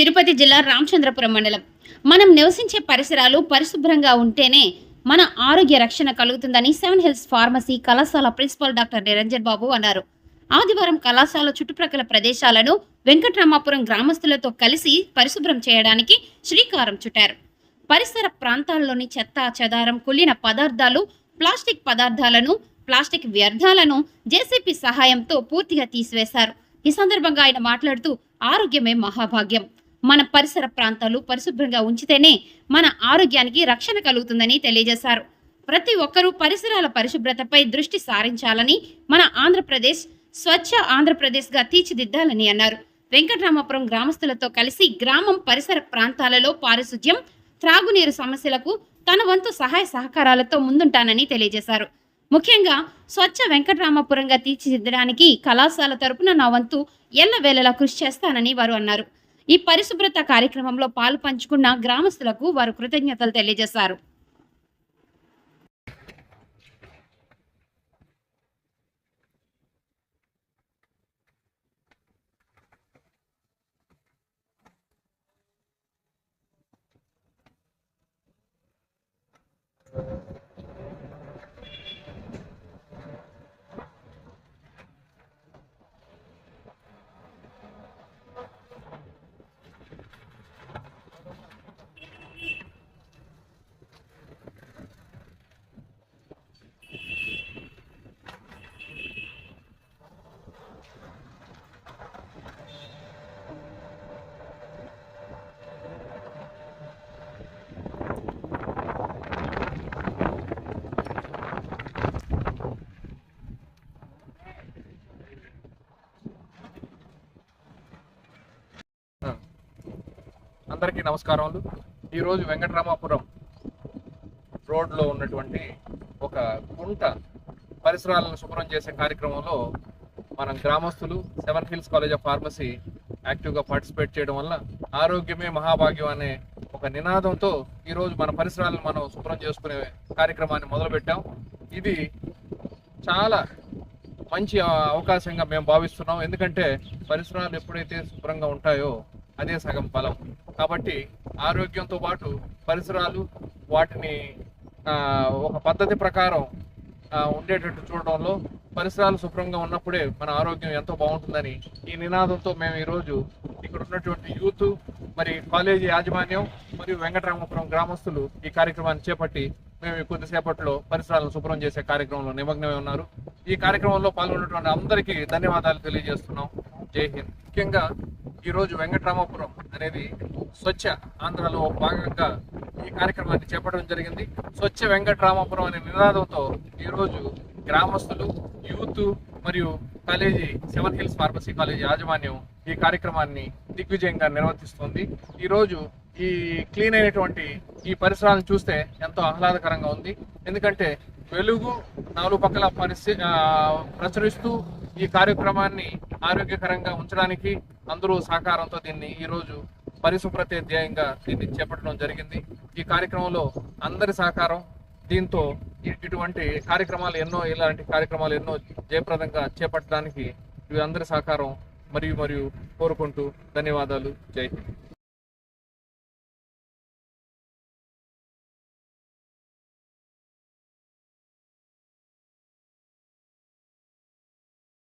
తిరుపతి జిల్లా రామచంద్రపురం మండలం. మనం నివసించే పరిసరాలు పరిశుభ్రంగా ఉంటేనే మన ఆరోగ్య రక్షణ కలుగుతుందని సెవెన్ హిల్స్ ఫార్మసీ కళాశాల ప్రిన్సిపల్ డాక్టర్ నిరంజన్ బాబు అన్నారు. ఆదివారం కళాశాల చుట్టుప్రక్కల ప్రదేశాలను వెంకటరామాపురం గ్రామస్తులతో కలిసి పరిశుభ్రం చేయడానికి శ్రీకారం చుట్టారు. పరిసర ప్రాంతాల్లోని చెత్త చెదారం కుళ్ళిన పదార్థాలు ప్లాస్టిక్ పదార్థాలను ప్లాస్టిక్ వ్యర్థాలను జేసీపీ సహాయంతో పూర్తిగా తీసివేశారు. ఈ సందర్భంగా ఆయన మాట్లాడుతూ ఆరోగ్యమే మహాభాగ్యం. మన పరిసర ప్రాంతాలు పరిశుభ్రంగా ఉంచితేనే మన ఆరోగ్యానికి రక్షణ కలుగుతుందని తెలియజేశారు. ప్రతి ఒక్కరూ పరిసరాల పరిశుభ్రతపై దృష్టి సారించాలని మన ఆంధ్రప్రదేశ్ స్వచ్ఛ ఆంధ్రప్రదేశ్గా తీర్చిదిద్దాలని అన్నారు. వెంకటరామపురం గ్రామస్తులతో కలిసి గ్రామం పరిసర ప్రాంతాలలో పారిశుధ్యం త్రాగునీరు సమస్యలకు తన వంతు సహాయ సహకారాలతో ముందుంటానని తెలియజేశారు. ముఖ్యంగా స్వచ్ఛ వెంకటరామపురంగా తీర్చిదిద్దడానికి కళాశాల తరపున నా వంతు ఎల్లవేళలా కృషి చేస్తానని వారు అన్నారు. ఈ పరిశుభ్రత కార్యక్రమంలో పాలు పంచుకున్న గ్రామస్తులకు వారు కృతజ్ఞతలు తెలియజేశారు. అందరికీ నమస్కారములు. ఈరోజు వెంకటరామాపురం రోడ్లో ఉన్నటువంటి ఒక గుంట పరిసరాలను శుభ్రం చేసే కార్యక్రమంలో మనం గ్రామస్తులు seven hills college of pharmacy యాక్టివ్గా పార్టిసిపేట్ చేయడం వల్ల ఆరోగ్యమే మహాభాగ్యం అనే ఒక నినాదంతో ఈరోజు మన పరిసరాలను మనం శుభ్రం చేసుకునే కార్యక్రమాన్ని మొదలుపెట్టాం. ఇది చాలా మంచి అవకాశంగా మేము భావిస్తున్నాం. ఎందుకంటే పరిసరాలు ఎప్పుడైతే శుభ్రంగా ఉంటాయో అదే సగం బలం కాబట్టి ఆరోగ్యంతో పాటు పరిసరాలు వాటిని ఒక పద్ధతి ప్రకారం ఉండేటట్టు చూడడంలో పరిసరాలు శుభ్రంగా ఉన్నప్పుడే మన ఆరోగ్యం ఎంతో బాగుంటుందని ఈ నినాదంతో మేము ఈరోజు ఇక్కడ ఉన్నటువంటి యూత్ మరి కాలేజీ యాజమాన్యం మరియు వెంకటరామపురం గ్రామస్తులు ఈ కార్యక్రమాన్ని చేపట్టి మేము ఈ కొద్దిసేపట్లో పరిసరాలను శుభ్రం చేసే కార్యక్రమంలో నిమగ్నమై ఉన్నారు. ఈ కార్యక్రమంలో పాల్గొన్నటువంటి అందరికీ ధన్యవాదాలు తెలియజేస్తున్నాం. జై హింద్. ముఖ్యంగా ఈరోజు వెంకటరామపురం అనేది స్వచ్ఛ ఆంధ్రలో భాగంగా ఈ కార్యక్రమాన్ని చేపట్టడం జరిగింది. స్వచ్ఛ వెంకటరామపురం అనే నినాదంతో ఈరోజు గ్రామస్తులు యూత్ మరియు college seven hills pharmacy college యాజమాన్యం ఈ కార్యక్రమాన్ని దిగ్విజయంగా నిర్వర్తిస్తుంది. ఈరోజు ఈ క్లీన్ అయినటువంటి ఈ పరిసరాలను చూస్తే ఎంతో ఆహ్లాదకరంగా ఉంది. ఎందుకంటే వెలుగు నాలుగు పక్కల పరిస్థితి ప్రచురిస్తూ ఈ కార్యక్రమాన్ని ఆరోగ్యకరంగా ఉంచడానికి అందరూ సహకారంతో దీన్ని ఈరోజు పరిశుభ్రత ధ్యేయంగా దీన్ని చేపట్టడం జరిగింది. ఈ కార్యక్రమంలో అందరి సహకారం దీంతో ఇటువంటి కార్యక్రమాలు ఎన్నో ఇలాంటి కార్యక్రమాలు ఎన్నో జయప్రదంగా చేపట్టడానికి ఇవి అందరి సహకారం మరియు మరియు కోరుకుంటూ ధన్యవాదాలు. జై హింద్.